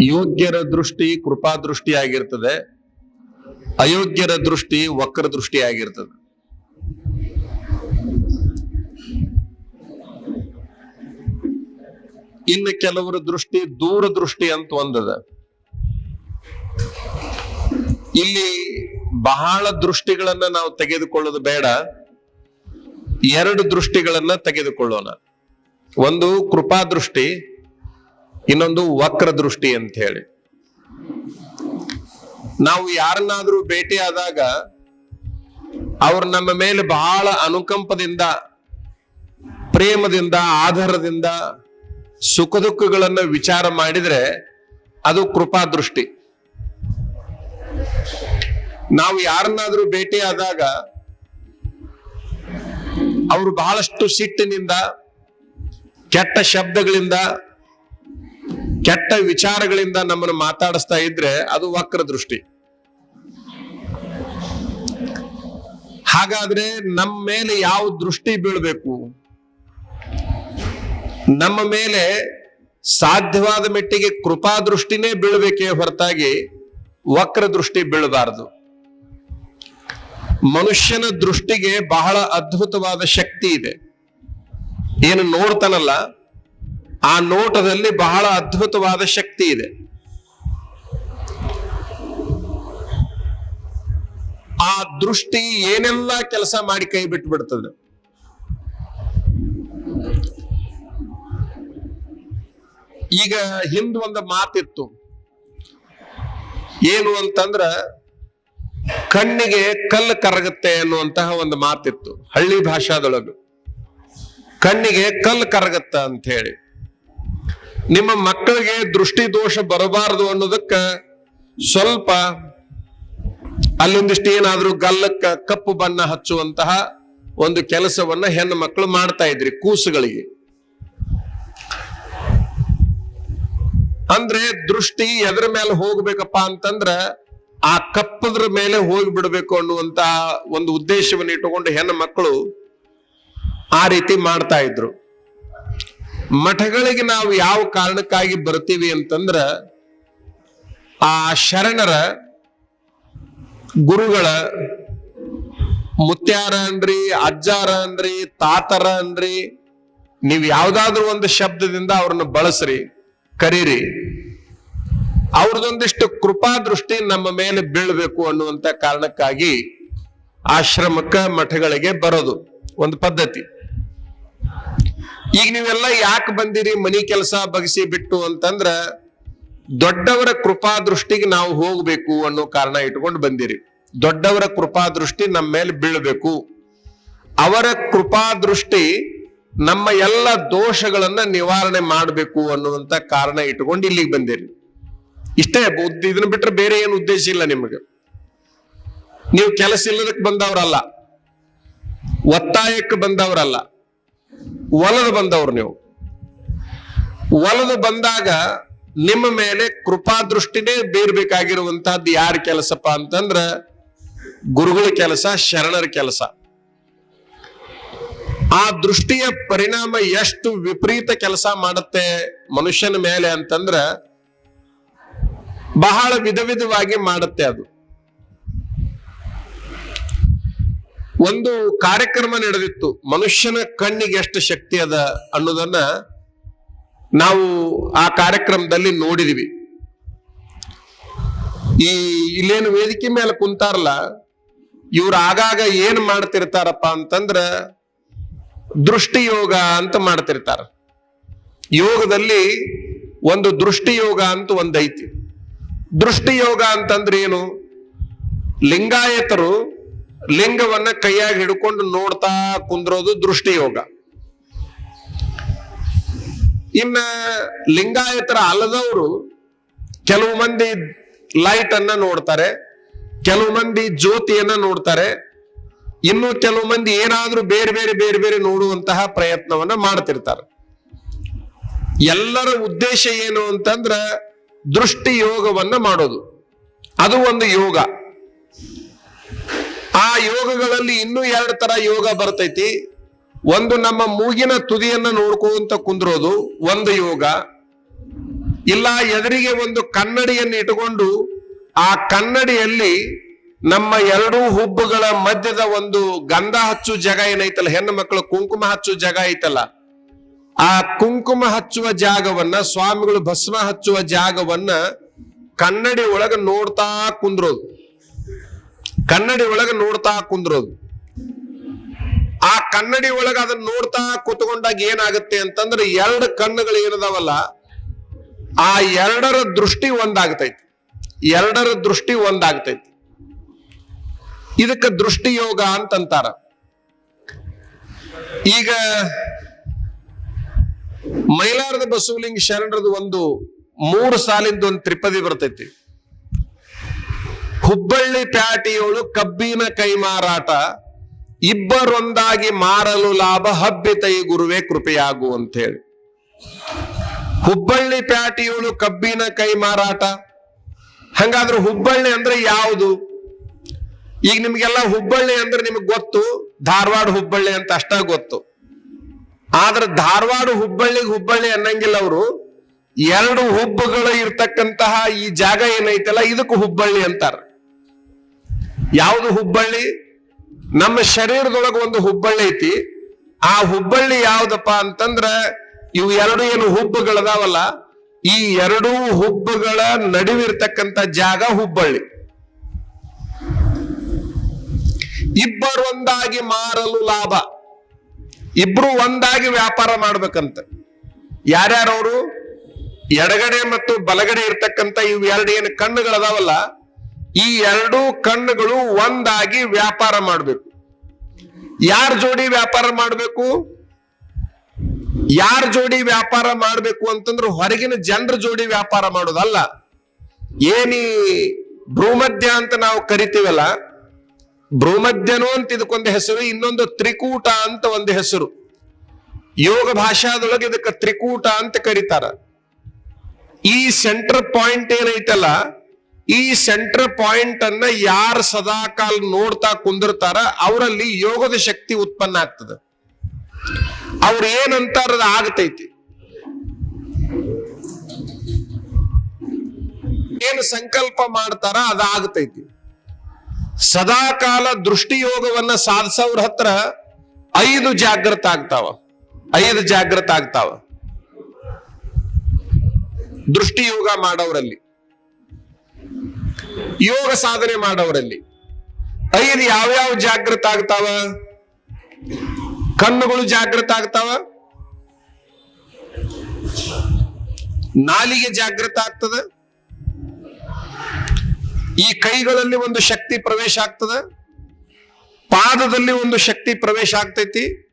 ಯೋಗ್ಯರ ದೃಷ್ಟಿ ಕೃಪಾ ದೃಷ್ಟಿ ಆಗಿರ್ತದೆ. ಅಯೋಗ್ಯರ ದೃಷ್ಟಿ ವಕ್ರ ದೃಷ್ಟಿ ಆಗಿರ್ತದೆ. ಇನ್ನು ಕೆಲವರ ದೃಷ್ಟಿ ದೂರ ದೃಷ್ಟಿ ಅಂತ ಒಂದದ. ಇಲ್ಲಿ ಬಹಳ ದೃಷ್ಟಿಗಳನ್ನ ನಾವು ತೆಗೆದುಕೊಳ್ಳೋದು ಬೇಡ. ಎರಡು ದೃಷ್ಟಿಗಳನ್ನ ತೆಗೆದುಕೊಳ್ಳೋಣ. ಒಂದು ಕೃಪಾ ದೃಷ್ಟಿ ಇನ್ನೊಂದು ವಕ್ರ ದೃಷ್ಟಿ ಅಂತ ಹೇಳಿ. ನಾವು ಯಾರನ್ನಾದ್ರೂ ಭೇಟಿ ಆದಾಗ ಅವ್ರು ನಮ್ಮ ಮೇಲೆ ಬಹಳ ಅನುಕಂಪದಿಂದ, ಪ್ರೇಮದಿಂದ, ಆಧಾರದಿಂದ ಸುಖ ದುಃಖಗಳನ್ನು ವಿಚಾರ ಮಾಡಿದ್ರೆ ಅದು ಕೃಪಾ ದೃಷ್ಟಿ. ನಾವು ಯಾರನ್ನಾದ್ರೂ ಆದಾಗ ಅವರು ಬಹಳಷ್ಟು ಸಿಟ್ಟಿನಿಂದ, ಕೆಟ್ಟ ಶಬ್ದಗಳಿಂದ ಕೆಟ್ಟ ವಿಚಾರಗಳಿಂದ ನಮ್ಮನ್ನು ಮಾತಾಡಿಸ್ತಾ ಇದ್ರೆ ಅದು ವಕ್ರ ದೃಷ್ಟಿ. ಹಾಗಾದ್ರೆ ನಮ್ಮ ಮೇಲೆ ಯಾವ ದೃಷ್ಟಿ ಬೀಳ್ಬೇಕು? ನಮ್ಮ ಮೇಲೆ ಸಾಧ್ಯವಾದ ಮೆಟ್ಟಿಗೆ ಕೃಪಾ ದೃಷ್ಟಿನೇ ಬೀಳ್ಬೇಕೇ ಹೊರತಾಗಿ ವಕ್ರ ದೃಷ್ಟಿ ಬೀಳಬಾರದು. ಮನುಷ್ಯನ ದೃಷ್ಟಿಗೆ ಬಹಳ ಅದ್ಭುತವಾದ ಶಕ್ತಿ ಇದೆ. ಏನು ನೋಡ್ತಾನಲ್ಲ ಆ ನೋಟದಲ್ಲಿ ಬಹಳ ಅದ್ಭುತವಾದ ಶಕ್ತಿ ಇದೆ. ಆ ದೃಷ್ಟಿ ಏನೆಲ್ಲ ಕೆಲಸ ಮಾಡಿ ಕೈ ಬಿಟ್ಟು ಬಿಡ್ತದೆ. ಈಗ ಹಿಂದ ಒಂದು ಮಾತಿತ್ತು. ಏನು ಅಂತಂದ್ರ ಕಣ್ಣಿಗೆ ಕಲ್ಲು ಕರಗುತ್ತೆ ಅನ್ನುವಂತಹ ಒಂದು ಮಾತಿತ್ತು. ಹಳ್ಳಿ ಭಾಷಾದೊಳಗೆ. ಕಣ್ಣಿಗೆ ಕಲ್ಲು ಕರಗತ್ತ ಅಂತ ಹೇಳಿ ನಿಮ್ಮ ಮಕ್ಕಳಿಗೆ ದೃಷ್ಟಿ ದೋಷ ಬರಬಾರದು ಅನ್ನೋದಕ್ಕ ಸ್ವಲ್ಪ ಅಲ್ಲೊಂದಿಷ್ಟು ಏನಾದ್ರೂ ಗಲ್ಲಕ್ಕ ಕಪ್ಪು ಬಣ್ಣ ಹಚ್ಚುವಂತಹ ಒಂದು ಕೆಲಸವನ್ನ ಹೆಣ್ಣು ಮಕ್ಕಳು ಮಾಡ್ತಾ ಇದ್ರಿ ಕೂಸುಗಳಿಗೆ. ಅಂದ್ರೆ ದೃಷ್ಟಿ ಎದ್ರ ಮೇಲೆ ಹೋಗ್ಬೇಕಪ್ಪ ಅಂತಂದ್ರ ಆ ಕಪ್ಪದ್ರ ಮೇಲೆ ಹೋಗಿ ಬಿಡಬೇಕು ಅನ್ನುವಂತ ಒಂದು ಉದ್ದೇಶವನ್ನು ಇಟ್ಟುಕೊಂಡು ಹೆಣ್ಣು ಮಕ್ಕಳು ಆ ರೀತಿ ಮಾಡ್ತಾ ಇದ್ರು. ಮಠಗಳಿಗೆ ನಾವು ಯಾವ ಕಾರಣಕ್ಕಾಗಿ ಬರ್ತೀವಿ ಅಂತಂದ್ರ ಆ ಶರಣರ ಗುರುಗಳ ಮುತ್ಯಾರ ಅನ್ರಿ ಅಜ್ಜಾರ ಅನ್ರಿ ತಾತರ ಅನ್ರಿ ನೀವು ಯಾವ್ದಾದ್ರು ಒಂದು ಶಬ್ದದಿಂದ ಅವ್ರನ್ನ ಬಳಸ್ರಿ, ಕರೀರಿ. ಅವ್ರದೊಂದಿಷ್ಟು ಕೃಪಾ ದೃಷ್ಟಿ ನಮ್ಮ ಮೇಲೆ ಬೀಳ್ಬೇಕು ಅನ್ನುವಂತ ಕಾರಣಕ್ಕಾಗಿ ಆಶ್ರಮಕ್ಕ ಮಠಗಳಿಗೆ ಬರೋದು ಒಂದು ಪದ್ಧತಿ. ಈಗ ನೀವೆಲ್ಲ ಯಾಕೆ ಬಂದಿರಿ ಮನಿ ಕೆಲಸ ಬಗಸಿ ಬಿಟ್ಟು ಅಂತಂದ್ರ ದೊಡ್ಡವರ ಕೃಪಾ ದೃಷ್ಟಿಗೆ ನಾವು ಹೋಗ್ಬೇಕು ಅನ್ನೋ ಕಾರಣ ಇಟ್ಕೊಂಡು ಬಂದಿರಿ. ದೊಡ್ಡವರ ಕೃಪಾ ದೃಷ್ಟಿ ನಮ್ಮ ಮೇಲೆ ಬೀಳಬೇಕು. ಅವರ ಕೃಪಾ ದೃಷ್ಟಿ ನಮ್ಮ ಎಲ್ಲ ದೋಷಗಳನ್ನ ನಿವಾರಣೆ ಮಾಡಬೇಕು ಅನ್ನುವಂತ ಕಾರಣ ಇಟ್ಕೊಂಡು ಇಲ್ಲಿಗೆ ಬಂದಿರಿ. ಇಷ್ಟೇ ಇದನ್ನ ಬಿಟ್ರೆ ಬೇರೆ ಏನು ಉದ್ದೇಶ ಇಲ್ಲ ನಿಮಗೆ. ನೀವು ಕೆಲಸ ಇಲ್ಲದಕ್ಕೆ ಬಂದವರಲ್ಲ. ಒತ್ತಾಯಕ್ಕೆ ಬಂದವರಲ್ಲ. ಒಲದ ಬಂದವ್ರು ನೀವು. ಒಲದು ಬಂದಾಗ ನಿಮ್ಮ ಮೇಲೆ ಕೃಪಾ ದೃಷ್ಟಿನೇ ಬೀರ್ಬೇಕಾಗಿರುವಂತಹದ್ದು ಯಾರ ಕೆಲಸಪ್ಪ ಅಂತಂದ್ರ ಗುರುಗಳ ಕೆಲಸ, ಶರಣರ ಕೆಲಸ. ಆ ದೃಷ್ಟಿಯ ಪರಿಣಾಮ ಎಷ್ಟು ವಿಪರೀತ ಕೆಲಸ ಮಾಡುತ್ತೆ ಮನುಷ್ಯನ ಮೇಲೆ ಅಂತಂದ್ರ ಬಹಳ ವಿಧ ವಿಧವಾಗಿ ಮಾಡುತ್ತೆ ಅದು. ಒಂದು ಕಾರ್ಯಕ್ರಮ ನಡೆದಿತ್ತು. ಮನುಷ್ಯನ ಕಣ್ಣಿಗೆ ಎಷ್ಟು ಶಕ್ತಿ ಅದ ಅನ್ನೋದನ್ನ ನಾವು ಆ ಕಾರ್ಯಕ್ರಮದಲ್ಲಿ ನೋಡಿದಿವಿ. ಈ ಇಲ್ಲೇನು ವೇದಿಕೆ ಮೇಲೆ ಕುಂತಾರಲ್ಲ, ಇವ್ರು ಆಗಾಗ ಏನ್ ಮಾಡ್ತಿರ್ತಾರಪ್ಪ ಅಂತಂದ್ರ ದೃಷ್ಟಿ ಯೋಗ ಅಂತ ಮಾಡ್ತಿರ್ತಾರ. ಯೋಗದಲ್ಲಿ ಒಂದು ದೃಷ್ಟಿ ಯೋಗ ಅಂತ ಒಂದೈತಿ. ದೃಷ್ಟಿ ಯೋಗ ಅಂತಂದ್ರೆ ಏನು? ಲಿಂಗಾಯತರು ಲಿಂಗವನ್ನ ಕೈಯಾಗಿ ಹಿಡ್ಕೊಂಡು ನೋಡ್ತಾ ಕುಂದ್ರೋದು ದೃಷ್ಟಿ ಯೋಗ ಇನ್ನ ಲಿಂಗಾಯತರ ಅಲ್ಲದವರು ಕೆಲವು ಮಂದಿ ಲೈಟ್ ಅನ್ನ ನೋಡ್ತಾರೆ, ಕೆಲವು ಮಂದಿ ಜ್ಯೋತಿಯನ್ನ ನೋಡ್ತಾರೆ, ಇನ್ನು ಕೆಲವು ಮಂದಿ ಏನಾದ್ರೂ ಬೇರೆ ಬೇರೆ ಬೇರೆ ಬೇರೆ ನೋಡುವಂತಹ ಪ್ರಯತ್ನವನ್ನ ಮಾಡ್ತಿರ್ತಾರೆ. ಎಲ್ಲರ ಉದ್ದೇಶ ಏನು ಅಂತಂದ್ರ ದೃಷ್ಟಿ ಯೋಗವನ್ನ ಮಾಡೋದು. ಅದು ಒಂದು ಯೋಗ. ಆ ಯೋಗಗಳಲ್ಲಿ ಇನ್ನೂ ಎರಡು ತರ ಯೋಗ ಬರ್ತೈತಿ. ಒಂದು ನಮ್ಮ ಮೂಗಿನ ತುದಿಯನ್ನ ನೋಡ್ಕೊಂತ ಕುಂದ್ರೋದು, ಒಂದು ಯೋಗ. ಇಲ್ಲ, ಎದುರಿಗೆ ಒಂದು ಕನ್ನಡಿಯನ್ನು ಇಟ್ಟುಕೊಂಡು ಆ ಕನ್ನಡಿಯಲ್ಲಿ ನಮ್ಮ ಎರಡೂ ಹುಬ್ಬುಗಳ ಮಧ್ಯದ ಒಂದು ಗಂಧ ಹಚ್ಚು ಜಾಗ ಏನೈತಲ್ಲ, ಹೆಣ್ಣು ಮಕ್ಕಳು ಕುಂಕುಮ ಹಚ್ಚು ಜಾಗ ಐತಲ್ಲ, ಆ ಕುಂಕುಮ ಹಚ್ಚುವ ಜಾಗವನ್ನ, ಸ್ವಾಮಿಗಳು ಭಸ್ಮ ಹಚ್ಚುವ ಜಾಗವನ್ನ ಕನ್ನಡಿ ಒಳಗ ನೋಡ್ತಾ ಕುಂದ್ರೋದು. ಕನ್ನಡಿ ಒಳಗೆ ನೋಡ್ತಾ ಕುಂದ್ರೋದು. ಆ ಕನ್ನಡಿ ಒಳಗ ಅದನ್ನ ನೋಡ್ತಾ ಕೂತ್ಕೊಂಡಾಗ ಏನಾಗುತ್ತೆ ಅಂತಂದ್ರೆ ಎರಡು ಕಣ್ಣುಗಳು ಏನದಾವಲ್ಲ, ಆ ಎರಡರ ದೃಷ್ಟಿ ಒಂದಾಗ್ತೈತಿ. ಎರಡರ ದೃಷ್ಟಿ ಒಂದಾಗ್ತೈತಿ. ಇದಕ್ಕೆ ದೃಷ್ಟಿ ಯೋಗ ಅಂತಂತಾರ. ಈಗ ಮೈಲಾರದ ಬಸವಲಿಂಗ ಶರಣರದು ಒಂದು ಮೂರು ಸಾಲಿಂದ ಒಂದು ತ್ರಿಪದಿ ಬರ್ತೈತಿ. ಹುಬ್ಬಳ್ಳಿ ಪ್ಯಾಟಿಯೋಳು ಕಬ್ಬಿನ ಕೈ ಮಾರಾಟ ಇಬ್ಬರೊಂದಾಗಿ ಮಾರಲು ಲಾಭ ಹಬ್ಬಿತೈ ಗುರುವೇ ಕೃಪೆಯಾಗು ಅಂತ ಹೇಳಿ ಹುಬ್ಬಳ್ಳಿ ಪ್ಯಾಟಿಯೋಳು ಕಬ್ಬಿನ ಕೈ ಮಾರಾಟ ಹಂಗಾದ್ರೆ ಹುಬ್ಬಳ್ಳಿ ಅಂದ್ರೆ ಯಾವುದು? ಈಗ ನಿಮ್ಗೆಲ್ಲ ಹುಬ್ಬಳ್ಳಿ ಅಂದ್ರೆ ನಿಮ್ಗೆ ಗೊತ್ತು, ಧಾರವಾಡ ಹುಬ್ಬಳ್ಳಿ ಅಂತ ಅಷ್ಟ ಗೊತ್ತು. ಆದ್ರೆ ಧಾರವಾಡ ಹುಬ್ಬಳ್ಳಿಗೆ ಹುಬ್ಬಳ್ಳಿ ಅನ್ನಂಗಿಲ್ಲ ಅವರು. ಎರಡು ಹುಬ್ಬುಗಳು ಇರ್ತಕ್ಕಂತಹ ಈ ಜಾಗ ಏನೈತಲ್ಲ, ಇದಕ್ಕೆ ಹುಬ್ಬಳ್ಳಿ ಅಂತಾರ. ಯಾವುದು ಹುಬ್ಬಳ್ಳಿ? ನಮ್ಮ ಶರೀರದೊಳಗ ಒಂದು ಹುಬ್ಬಳ್ಳಿ ಐತಿ. ಆ ಹುಬ್ಬಳ್ಳಿ ಯಾವ್ದಪ್ಪ ಅಂತಂದ್ರ ಇವು ಎರಡು ಏನು ಹುಬ್ಬುಗಳದಾವಲ್ಲ? ಈ ಎರಡೂ ಹುಬ್ಬುಗಳ ನಡುವಿರ್ತಕ್ಕಂತ ಜಾಗ ಹುಬ್ಬಳ್ಳಿ. ಇಬ್ಬರು ಒಂದಾಗಿ ಮಾರಲು ಲಾಭ. ಇಬ್ರು ಒಂದಾಗಿ ವ್ಯಾಪಾರ ಮಾಡ್ಬೇಕಂತ. ಯಾರ್ಯಾರವರು? ಎಡಗಡೆ ಮತ್ತು ಬಲಗಡೆ ಇರ್ತಕ್ಕಂತ ಇವು ಎರಡು ಏನು ಕಣ್ಣುಗಳದಾವಲ್ಲ? ಈ ಎರಡೂ ಕಣ್ಣುಗಳು ಒಂದಾಗಿ ವ್ಯಾಪಾರ ಮಾಡಬೇಕು. ಯಾರ ಜೋಡಿ ವ್ಯಾಪಾರ ಮಾಡಬೇಕು? ಯಾರ ಜೋಡಿ ವ್ಯಾಪಾರ ಮಾಡಬೇಕು ಅಂತಂದ್ರೆ ಹೊರಗಿನ ಜನರ ಜೋಡಿ ವ್ಯಾಪಾರ ಮಾಡೋದಲ್ಲ. ಏನಿ ಭ್ರೂಮಧ್ಯ ಅಂತ ನಾವು ಕರಿತೀವಲ್ಲ, ಭ್ರೂಮಧ್ಯನು ಅಂತ ಇದಕ್ಕೊಂದು ಹೆಸರು, ಇನ್ನೊಂದು ತ್ರಿಕೂಟ ಅಂತ ಒಂದು ಹೆಸರು. ಯೋಗ ಭಾಷಾದೊಳಗೆ ಇದಕ್ಕೆ ತ್ರಿಕೂಟ ಅಂತ ಕರೀತಾರ. ಈ ಸೆಂಟರ್ ಪಾಯಿಂಟ್ ಏನೈತಲ್ಲ ಈ ಸೆಂಟರ್ ಪಾಯಿಂಟ್ ಅನ್ನ ಯಾರು ಸದಾಕಾಲ ನೋಡ್ತಾ ಕುಂದಿರ್ತಾರ ಅವರಲ್ಲಿ ಯೋಗದ ಶಕ್ತಿ ಉತ್ಪನ್ನ ಆಗ್ತದೆ. ಅವ್ರು ಏನಂತಾರ ಆಗತೈತಿ. ಏನು ಸಂಕಲ್ಪ ಮಾಡ್ತಾರ ಅದಾಗತೈತಿ ಆಗತೈತಿ. ಸದಾಕಾಲ ದೃಷ್ಟಿ ಯೋಗವನ್ನ ಸಾಧಿಸೋರ ಹತ್ರ ಐದು ಜಾಗೃತ ಆಗ್ತಾವ. ಐದು ಜಾಗೃತ ಆಗ್ತಾವ. ದೃಷ್ಟಿ ಯೋಗ ಮಾಡೋರಲ್ಲಿ ಯೋಗ ಸಾಧನೆ ಮಾಡೋರಲ್ಲಿ ಐದು ಯಾವ್ಯಾವ ಜಾಗೃತ ಆಗ್ತಾವ? ಕಣ್ಣುಗಳು ಜಾಗೃತ ಆಗ್ತಾವ? ನಾಲಿಗೆ ಜಾಗೃತ ಆಗ್ತದ? ಈ ಕೈಗಳಲ್ಲಿ ಒಂದು ಶಕ್ತಿ ಪ್ರವೇಶ ಆಗ್ತದ? ಪಾದದಲ್ಲಿ ಒಂದು ಶಕ್ತಿ ಪ್ರವೇಶ ಆಗ್ತೈತಿ?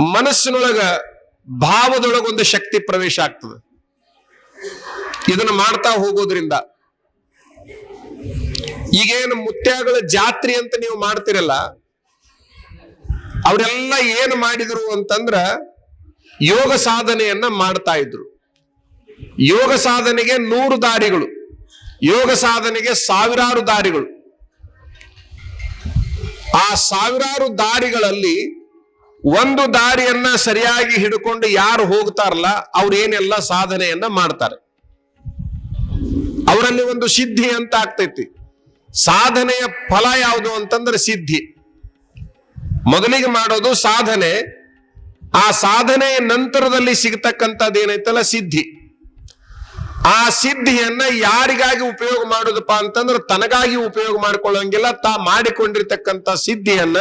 ಮನಸ್ಸಿನೊಳಗ ಭಾವದೊಳಗೊಂದು ಶಕ್ತಿ ಪ್ರವೇಶ ಆಗ್ತದೆ. ಇದನ್ನ ಮಾಡ್ತಾ ಹೋಗೋದ್ರಿಂದ ಈಗೇನು ಮುತ್ಯಾಗಳ ಜಾತ್ರೆ ಅಂತ ನೀವು ಮಾಡ್ತಿರಲ್ಲ, ಅವರೆಲ್ಲ ಏನು ಮಾಡಿದ್ರು ಅಂತಂದ್ರ ಯೋಗ ಸಾಧನೆಯನ್ನ ಮಾಡ್ತಾ ಇದ್ರು. ಯೋಗ ಸಾಧನೆಗೆ ನೂರು ದಾರಿಗಳು, ಯೋಗ ಸಾಧನೆಗೆ ಸಾವಿರಾರು ದಾರಿಗಳು. ಆ ಸಾವಿರಾರು ದಾರಿಗಳಲ್ಲಿ ಒಂದು ದಾರಿಯನ್ನ ಸರಿಯಾಗಿ ಹಿಡ್ಕೊಂಡು ಯಾರು ಹೋಗ್ತಾರಲ್ಲ, ಅವ್ರೇನೆಲ್ಲ ಸಾಧನೆಯನ್ನ ಮಾಡ್ತಾರೆ. ಅವರಲ್ಲಿ ಒಂದು ಸಿದ್ಧಿ ಅಂತ ಆಗ್ತೈತಿ. ಸಾಧನೆಯ ಫಲ ಯಾವುದು ಅಂತಂದ್ರೆ ಸಿದ್ಧಿ. ಮೊದಲಿಗೆ ಮಾಡೋದು ಸಾಧನೆ. ಆ ಸಾಧನೆಯ ನಂತರದಲ್ಲಿ ಸಿಗತಕ್ಕಂಥದ್ದು ಏನೈತಲ್ಲ ಸಿದ್ಧಿ. ಆ ಸಿದ್ಧಿಯನ್ನ ಯಾರಿಗಾಗಿ ಉಪಯೋಗ ಮಾಡೋದಪ್ಪ ಅಂತಂದ್ರೆ ತನಗಾಗಿ ಉಪಯೋಗ ಮಾಡ್ಕೊಳ್ಳೋಂಗಿಲ್ಲ, ತಾ ಮಾಡಿಕೊಂಡಿರ್ತಕ್ಕಂಥ ಸಿದ್ಧಿಯನ್ನ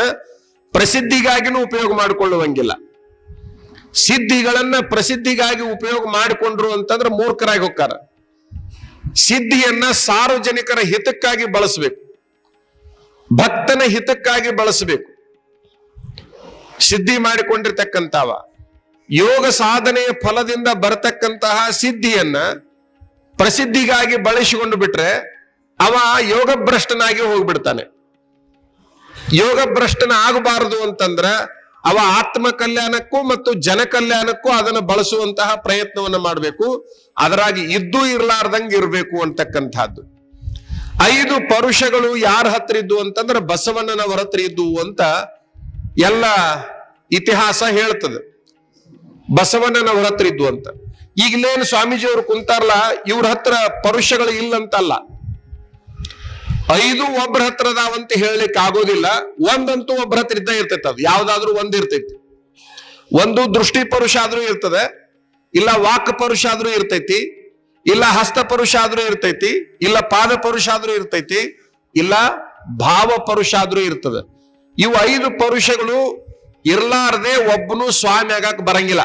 ಪ್ರಸಿದ್ಧಿಗಾಗಿನೂ ಉಪಯೋಗ ಮಾಡಿಕೊಳ್ಳುವಂಗಿಲ್ಲ. ಸಿದ್ಧಿಗಳನ್ನ ಪ್ರಸಿದ್ಧಿಗಾಗಿ ಉಪಯೋಗ ಮಾಡಿಕೊಂಡ್ರು ಅಂತಂದ್ರೆ ಮೂರ್ಖರಾಗಿ ಹೋಗ್ತಾರ. ಸಿದ್ಧಿಯನ್ನ ಸಾರ್ವಜನಿಕರ ಹಿತಕ್ಕಾಗಿ ಬಳಸಬೇಕು. ಭಕ್ತನ ಹಿತಕ್ಕಾಗಿ ಬಳಸಬೇಕು. ಸಿದ್ಧಿ ಮಾಡಿಕೊಂಡಿರ್ತಕ್ಕಂಥವ, ಯೋಗ ಸಾಧನೆಯ ಫಲದಿಂದ ಬರತಕ್ಕಂತಹ ಸಿದ್ಧಿಯನ್ನ ಪ್ರಸಿದ್ಧಿಗಾಗಿ ಬಳಸಿಕೊಂಡು ಬಿಟ್ರೆ ಅವ ಯೋಗ ಭ್ರಷ್ಟನಾಗಿ ಹೋಗ್ಬಿಡ್ತಾನೆ. ಯೋಗ ಭ್ರಷ್ಟನ ಆಗಬಾರದು ಅಂತಂದ್ರ ಅವ ಆತ್ಮ ಕಲ್ಯಾಣಕ್ಕೂ ಮತ್ತು ಜನ ಕಲ್ಯಾಣಕ್ಕೂ ಅದನ್ನು ಬಳಸುವಂತಹ ಪ್ರಯತ್ನವನ್ನು ಮಾಡಬೇಕು. ಅದರಾಗಿ ಇದ್ದು ಇರಲಾರ್ದಂಗೆ ಇರಬೇಕು ಅಂತಕ್ಕಂಥದ್ದು. ಐದು ಪರುಷಗಳು ಯಾರ ಹತ್ರ ಇದ್ದು ಅಂತಂದ್ರೆ ಬಸವಣ್ಣನ ಹತ್ರ ಇದ್ದು ಅಂತ ಎಲ್ಲ ಇತಿಹಾಸ ಹೇಳ್ತದೆ. ಬಸವಣ್ಣನವರ ಹತ್ರ ಇದ್ದು ಅಂತ. ಈಗಲೇನು ಸ್ವಾಮೀಜಿ ಅವರು ಕುಂತಾರಲ್ಲ ಇವ್ರ ಹತ್ರ ಪರುಷಗಳು ಇಲ್ಲಂತಲ್ಲ. ಐದು ಒಬ್ರ ಹತ್ರ ಅದಾವಂತ ಹೇಳಲಿಕ್ಕೆ ಆಗೋದಿಲ್ಲ. ಒಂದಂತೂ ಒಬ್ರ ಹತ್ರ ಇದ್ದ ಇರ್ತೈತೆ ಅದು. ಯಾವ್ದಾದ್ರೂ ಒಂದ್ ಇರ್ತೈತಿ. ಒಂದು ದೃಷ್ಟಿ ಪುರುಷ ಆದ್ರೂ ಇರ್ತದೆ. ಇಲ್ಲ ವಾಕ್ ಪುರುಷ ಆದ್ರೂ ಇರ್ತೈತಿ. ಇಲ್ಲ ಹಸ್ತ ಪುರುಷ ಆದ್ರೂ ಇರ್ತೈತಿ. ಇಲ್ಲ ಪಾದ ಪುರುಷ ಆದ್ರೂ ಇರ್ತೈತಿ. ಇಲ್ಲ ಭಾವ ಪರುಷ ಆದ್ರೂ ಇರ್ತದೆ. ಇವು ಐದು ಪುರುಷಗಳು ಇರ್ಲಾರ್ದೆ ಒಬ್ಬನು ಸ್ವಾಮಿ ಆಗಕ್ ಬರಂಗಿಲ್ಲ.